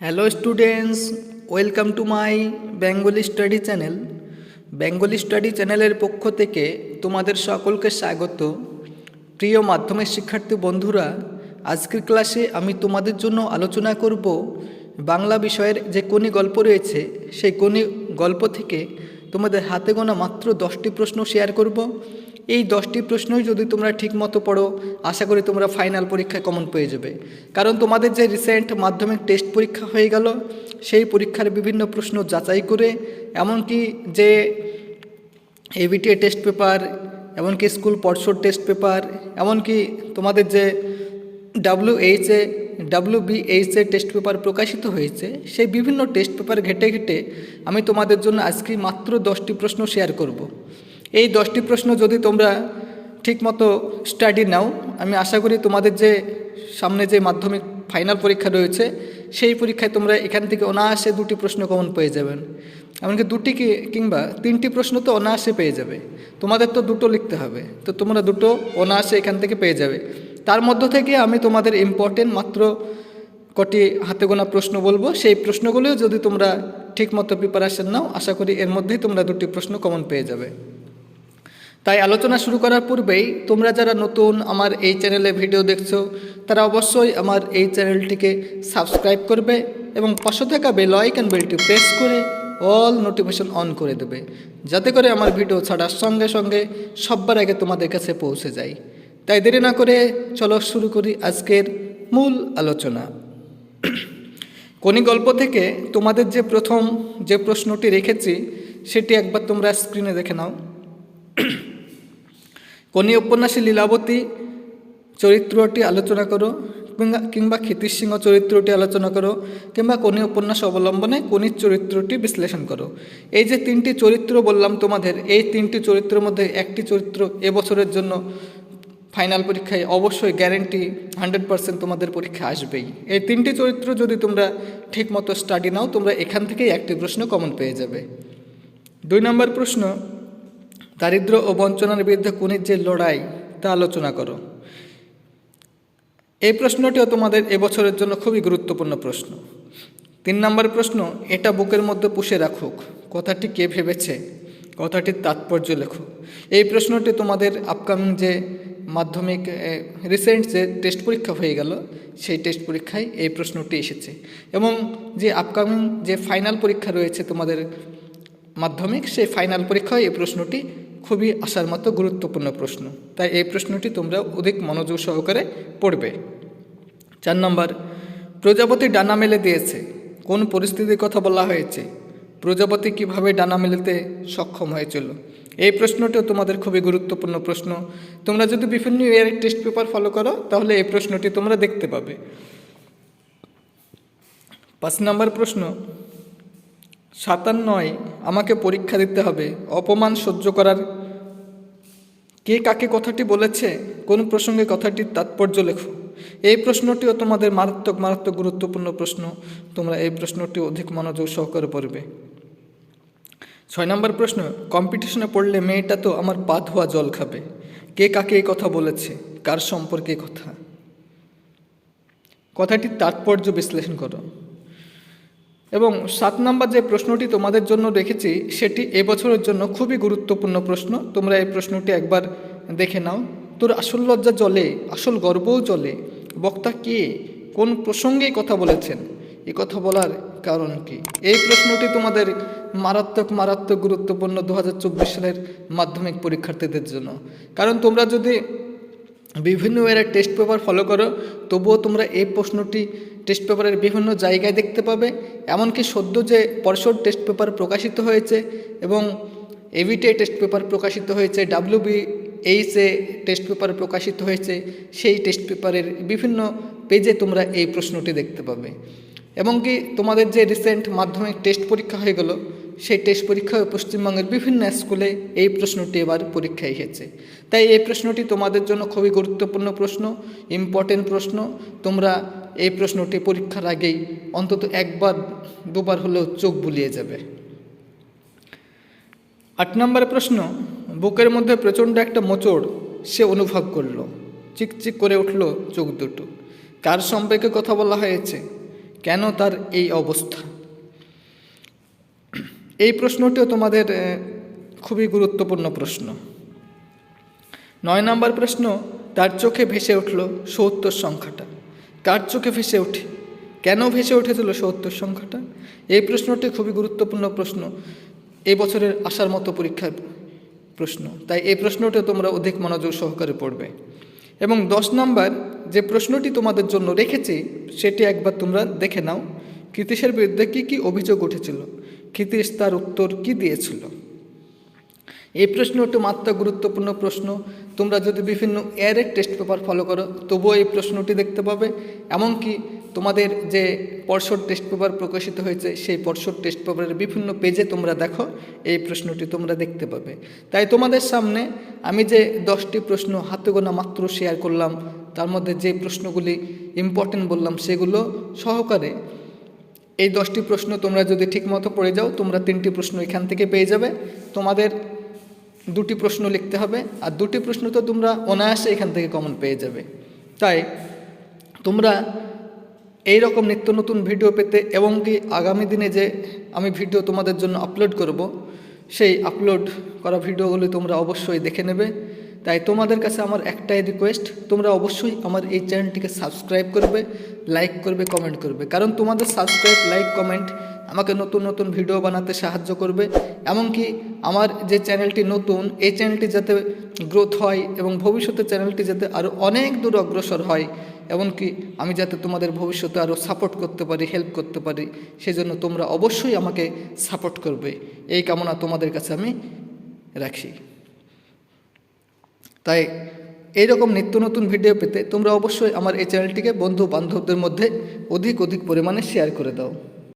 Hello students welcome to my Bengali study channel Bengali study চ্যানেলের পক্ষ থেকে তোমাদের সকলকে স্বাগত। প্রিয় মাধ্যমিক শিক্ষার্থী বন্ধুরা, আজকের ক্লাসে আমি তোমাদের জন্য আলোচনা করব বাংলা বিষয়ের যে কোনি গল্প রয়েছে, সেই কোনি গল্প থেকে তোমাদের হাতে গোনা মাত্র দশটি প্রশ্ন শেয়ার করব। এই দশটি প্রশ্নই যদি তোমরা ঠিকমতো পড়ো, আশা করি তোমরা ফাইনাল পরীক্ষায় কমন পেয়ে যাবে কারণ তোমাদের যে রিসেন্ট মাধ্যমিক টেস্ট পরীক্ষা হয়ে গেল, সেই পরীক্ষার বিভিন্ন প্রশ্ন যাচাই করে, এমনকি যে এবিটিএ টেস্ট পেপার এমনকি স্কুল পর্ষদ টেস্ট পেপার এমনকি তোমাদের যে W H A W B H A test paper প্রকাশিত হয়েছে, সেই বিভিন্ন টেস্ট পেপার ঘেটে ঘেটে আমি তোমাদের জন্য আজকে মাত্র দশটি প্রশ্ন শেয়ার করব। এই দশটি প্রশ্ন যদি তোমরা ঠিকমতো স্টাডি নাও, আমি আশা করি তোমাদের যে সামনে যে মাধ্যমিক ফাইনাল পরীক্ষা রয়েছে, সেই পরীক্ষায় তোমরা এখান থেকে অনায়াসে দুটি প্রশ্ন কমন পেয়ে যাবেন এমনকি দুটি কিংবা তিনটি প্রশ্ন তো অনায়াসে পেয়ে যাবে। তোমাদের তো দুটো লিখতে হবে, তো তোমরা দুটো অনায়াসে এখান থেকে পেয়ে যাবে। তার মধ্য থেকে আমি তোমাদের ইম্পর্টেন্ট মাত্র কটি হাতে গোনা প্রশ্ন বলব। সেই প্রশ্নগুলিও যদি তোমরা ঠিকমতো প্রিপারেশন নাও, আশা করি এর মধ্যেই তোমরা দুটি প্রশ্ন কমন পেয়ে যাবে। তাই আলোচনা শুরু করার পূর্বেই তোমরা যারা নতুন আমার এই চ্যানেলে ভিডিও দেখছ, তারা অবশ্যই আমার এই চ্যানেলটিকে সাবস্ক্রাইব করবে এবং পাশে থাকা বেল আইকন বেলটি প্রেস করে অল নোটিফিকেশন অন করে দেবে, যাতে করে আমার ভিডিও ছাড়ার সঙ্গে সঙ্গে সবার আগে তোমাদের কাছে পৌঁছে যায়। তাই দেরি না করে চলো শুরু করি আজকের মূল আলোচনা। কোনি গল্প থেকে তোমাদের যে প্রথম যে প্রশ্নটি রেখেছি, সেটি একবার তোমরা স্ক্রিনে দেখে নাও। কোনি উপন্যাসী লীলাবতী চরিত্রটি আলোচনা করো, কিংবা কিংবা ক্ষিতির সিংহ চরিত্রটি আলোচনা করো, কিংবা কোনি উপন্যাস অবলম্বনে কোনির চরিত্রটি বিশ্লেষণ করো। এই যে তিনটি চরিত্র বললাম তোমাদের, এই তিনটি চরিত্রের মধ্যে একটি চরিত্র এবছরের জন্য ফাইনাল পরীক্ষায় অবশ্যই গ্যারেন্টি হান্ড্রেড পার্সেন্ট তোমাদের পরীক্ষা আসবেই। এই তিনটি চরিত্র যদি তোমরা ঠিকমতো স্টাডি নাও, তোমরা এখান থেকেই একটি প্রশ্ন কমন পেয়ে যাবে। দুই নম্বর প্রশ্ন দারিদ্র ও বঞ্চনার বিরুদ্ধে কোনির যে লড়াই, তা আলোচনা করো। এই প্রশ্নটিও তোমাদের এবছরের জন্য খুবই গুরুত্বপূর্ণ প্রশ্ন। তিন নম্বর প্রশ্ন, এটা বুকের মধ্যে পুষে রাখুক। কথাটি কে ভেবেছে? কথাটির তাৎপর্য লেখো। এই প্রশ্নটি তোমাদের আপকামিং যে মাধ্যমিক রিসেন্ট যে টেস্ট পরীক্ষা হয়ে গেল, সেই টেস্ট পরীক্ষায় এই প্রশ্নটি এসেছে। এবং যে আপকামিং যে ফাইনাল পরীক্ষা রয়েছে তোমাদের মাধ্যমিক, সেই ফাইনাল পরীক্ষায় এই প্রশ্নটি খুবই আসার মতো গুরুত্বপূর্ণ প্রশ্ন। তাই এই প্রশ্নটি তোমরা অধিক মনোযোগ সহকারে পড়বে। চার নম্বর, প্রজাপতি ডানা মেলে দিয়েছে। কোন পরিস্থিতির কথা বলা হয়েছে? প্রজাপতি কীভাবে ডানা মেলাতে সক্ষম হয়েছিল? এই প্রশ্নটিও তোমাদের খুবই গুরুত্বপূর্ণ প্রশ্ন। তোমরা যদি বিভিন্ন ইয়ারের টেস্ট পেপার ফলো করো, তাহলে এই প্রশ্নটি তোমরা দেখতে পাবে। পাঁচ নম্বর প্রশ্ন সাতার নয়, আমাকে পরীক্ষা দিতে হবে। অপমান সহ্য করার কে কাকে কথাটি বলেছে, কোন প্রসঙ্গে কথাটির তাৎপর্য লেখো। এই প্রশ্নটিও তোমাদের মারাত্মক মারাত্মক গুরুত্বপূর্ণ প্রশ্ন। তোমরা এই প্রশ্নটি অধিক মনোযোগ সহকারে পড়বে। ছয় নম্বর প্রশ্ন, কম্পিটিশনে পড়লে মেয়েটা তো আমার পা ধোয়া জল খাবে। কে কাকে এই কথা বলেছে, কার সম্পর্কে কথা? কথাটির তাৎপর্য বিশ্লেষণ করো। এবং সাত নম্বর যে প্রশ্নটি তোমাদের জন্য রেখেছি, সেটি এবছরের জন্য খুবই গুরুত্বপূর্ণ প্রশ্ন। তোমরা এই প্রশ্নটি একবার দেখে নাও। তোর আসল লজ্জা জলে, আসল গর্বও জলে। বক্তা কে? কোন প্রসঙ্গে কথা বলেছেন? এ কথা বলার কারণ কি? এই প্রশ্নটি তোমাদের মারাত্মক মারাত্মক গুরুত্বপূর্ণ দু হাজার চব্বিশ সালের মাধ্যমিক পরীক্ষার্থীদের জন্য। কারণ তোমরা যদি বিভিন্ন এরা টেস্ট পেপার ফলো করো, তবুও তোমরা এই প্রশ্নটি টেস্ট পেপারের বিভিন্ন জায়গায় দেখতে পাবে। এমনকি সদ্য যে পরশর টেস্ট পেপার প্রকাশিত হয়েছে এবং এভিটে টেস্ট পেপার প্রকাশিত হয়েছে ডাব্লিউবি এইচে টেস্ট পেপার প্রকাশিত হয়েছে, সেই টেস্ট পেপারের বিভিন্ন পেজে তোমরা এই প্রশ্নটি দেখতে পাবে। এবং কি তোমাদের যে রিসেন্ট মাধ্যমিক টেস্ট পরীক্ষা হয়ে গেল সেই টেস্ট পরীক্ষায় পশ্চিমবঙ্গের বিভিন্ন স্কুলে এই প্রশ্নটি এবার পরীক্ষায় এসেছে। তাই এই প্রশ্নটি তোমাদের জন্য খুবই গুরুত্বপূর্ণ প্রশ্ন ইম্পর্টেন্ট প্রশ্ন। তোমরা এই প্রশ্নটি পরীক্ষার আগেই অন্তত একবার, দুবার হলেও চোখ বুলিয়ে যাবে। আট নম্বর প্রশ্ন, বুকের মধ্যে প্রচণ্ড একটা মোচড় সে অনুভব করল। চিকচিক করে উঠল চোখ দুটো। কার সম্পর্কে কথা বলা হয়েছে? কেন তার এই অবস্থা? এই প্রশ্নটিও তোমাদের খুবই গুরুত্বপূর্ণ প্রশ্ন। নয় নম্বর প্রশ্ন তার চোখে ভেসে উঠল সত্তর সংখ্যাটা? কার চোখে ভেসে ওঠে কেন ভেসে উঠেছিল সত্তর সংখ্যাটা? এই প্রশ্নটি খুবই গুরুত্বপূর্ণ প্রশ্ন। এই বছরের আসার মতো পরীক্ষার প্রশ্ন। তাই এই প্রশ্নটি তোমরা অধিক মনোযোগ সহকারে পড়বে। এবং দশ নম্বর, যে প্রশ্নটি তোমাদের জন্য রেখেছি, সেটি একবার তোমরা দেখে নাও। কৃতিশের বিরুদ্ধে কী কী অভিযোগ উঠেছিল? কৃতিশ তার উত্তর কী দিয়েছিল? এই প্রশ্নটি মাত্র গুরুত্বপূর্ণ প্রশ্ন। তোমরা যদি বিভিন্ন এয়ারের টেস্ট পেপার ফলো করো, তবুও এই প্রশ্নটি দেখতে পাবে। এমনকি তোমাদের যে পরশর টেস্ট পেপার প্রকাশিত হয়েছে, সেই পরশর টেস্ট পেপারের বিভিন্ন পেজে তোমরা দেখো, এই প্রশ্নটি তোমরা দেখতে পাবে। তাই তোমাদের সামনে আমি যে দশটি প্রশ্ন হাতে গোনা মাত্র শেয়ার করলাম, তার মধ্যে যে প্রশ্নগুলি ইম্পর্টেন্ট বললাম, সেগুলো সহকারে এই দশটি প্রশ্ন তোমরা যদি ঠিকমতো পড়ে যাও, তোমরা তিনটি প্রশ্ন এখান থেকে পেয়ে যাবে। তোমাদের দুটি প্রশ্ন লিখতে হবে, আর দুটি প্রশ্ন তো তোমরা অনায়াসে এখান থেকে কমন পেয়ে যাবে। তাই তোমরা এই রকম নিত্য নতুন ভিডিও পেতে এবং কি আগামী দিনে যে আমি ভিডিও তোমাদের জন্য আপলোড করব, সেই আপলোড করা ভিডিওগুলি তোমরা অবশ্যই দেখে নেবে। তাই তোমাদের কাছে আমার একটাই রিকোয়েস্ট তোমরা অবশ্যই আমার এই চ্যানেলটিকে সাবস্ক্রাইব করবে লাইক করবে কমেন্ট করবে। কারণ তোমাদের সাবস্ক্রাইব লাইক কমেন্ট আমাকে নতুন নতুন ভিডিও বানাতে সাহায্য করবে। এমনকি আমার যে চ্যানেলটি নতুন, এই চ্যানেলটি যাতে গ্রোথ হয় এবং ভবিষ্যতে চ্যানেলটি যাতে আরও অনেক দূর অগ্রসর হয়, এমনকি আমি যাতে তোমাদের ভবিষ্যতে আরও সাপোর্ট করতে পারি হেল্প করতে পারি, সেজন্য তোমরা অবশ্যই আমাকে সাপোর্ট করবে। এই কামনা তোমাদের কাছে আমি রাখি তাই এইরকম নিত্য নতুন ভিডিও পেতে তোমরা অবশ্যই আমার এই চ্যানেলটিকে বন্ধু বান্ধবদের মধ্যে অধিক অধিক পরিমাণে শেয়ার করে দাও।